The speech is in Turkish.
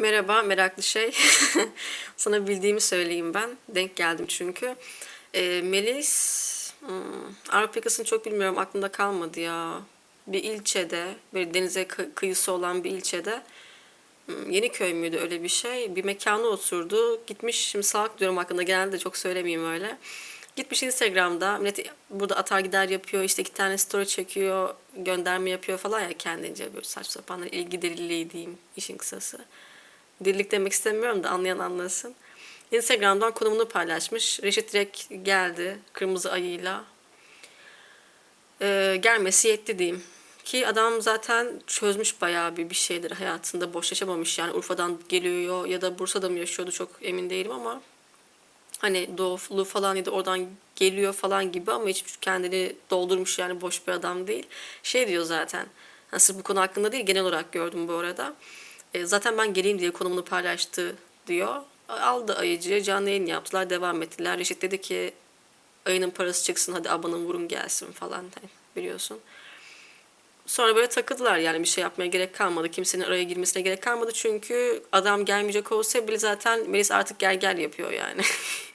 Merhaba meraklı şey. Sana bildiğimi söyleyeyim ben. Denk geldim çünkü. Ee, Melis, hmm, Avrupa yakasını çok bilmiyorum aklımda kalmadı ya. Bir ilçede, böyle denize kı- kıyısı olan bir ilçede. hmm, Yeniköy müydü öyle bir şey? Bir mekana oturdu. Gitmiş, şimdi salak diyorum hakkında genelde de çok söylemeyeyim öyle. Gitmiş Instagram'da, millet burada atar gider yapıyor, işte iki tane story çekiyor, gönderme yapıyor falan ya kendince böyle saçma sapan ilgi deliliği diyeyim işin kısası. Delilik demek istemiyorum da anlayan anlasın. Instagram'dan konumunu paylaşmış. Reşit direkt geldi kırmızı ayıyla. Ee, gelmesi yetti diyeyim. Ki adam zaten çözmüş bayağı bir bir şeyleri hayatında boş yaşamamış yani Urfa'dan geliyor ya da Bursa'da mı yaşıyordu çok emin değilim ama hani doğulu falan ya da oradan geliyor falan gibi ama hiç kendini doldurmuş yani boş bir adam değil. Şey diyor zaten. Yani sırf bu konu hakkında değil genel olarak gördüm bu arada. E, zaten ben geleyim diye konumunu paylaştı diyor. Aldı ayıcı canlı yayın yaptılar devam ettiler. Reşit dedi ki ayının parası çıksın hadi abanın vurun gelsin falan hani biliyorsun. Sonra böyle takıldılar yani bir şey yapmaya gerek kalmadı. Kimsenin araya girmesine gerek kalmadı. Çünkü adam gelmeyecek olsa bile zaten Melis artık gel gel yapıyor yani.